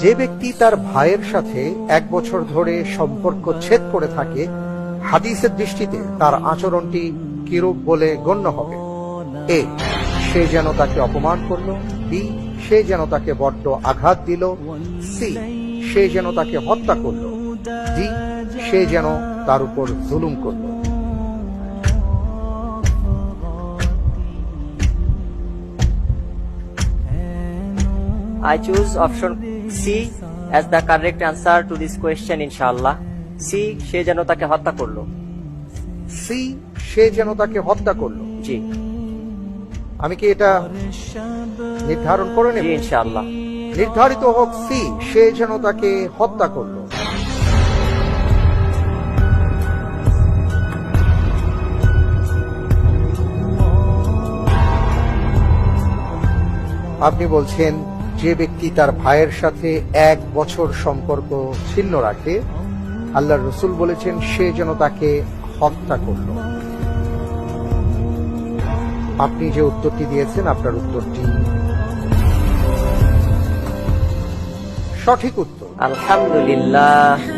যে ব্যক্তি তার ভাইয়ের সাথে এক বছর ধরে সম্পর্ক ছেদ করে থাকে, হাদিসের দৃষ্টিতে তার আচরণটি কিরূপ বলে গণ্য হবে? এ, সে যেন তাকে অপমান করল, বি, সে যেন তাকে বড্ড আঘাত দিল, সি, সে যেন তাকে হত্যা করল, ডি, সে যেন তার উপর জুলুম করল। I choose option C as the correct answer to this question inshallah. C সে যেন তাকে হত্যা করল। সি সে যেন তাকে হত্যা করল। জি। আমি কি এটা নির্ধারণ করে নেব? ইনশাআল্লাহ। নির্ধারিত হোক সি সে যেন তাকে হত্যা করল। আপনি বলছেন যে ব্যক্তি তার ভাইয়ের সাথে এক বছর সম্পর্ক ছিন্ন রাখে আল্লাহ রসুল বলেছেন, সে যেন তাকে হত্যা করল। আপনি যে উত্তরটি দিয়েছেন, আপনার উত্তরটি সঠিক উত্তর। আলহামদুলিল্লাহ।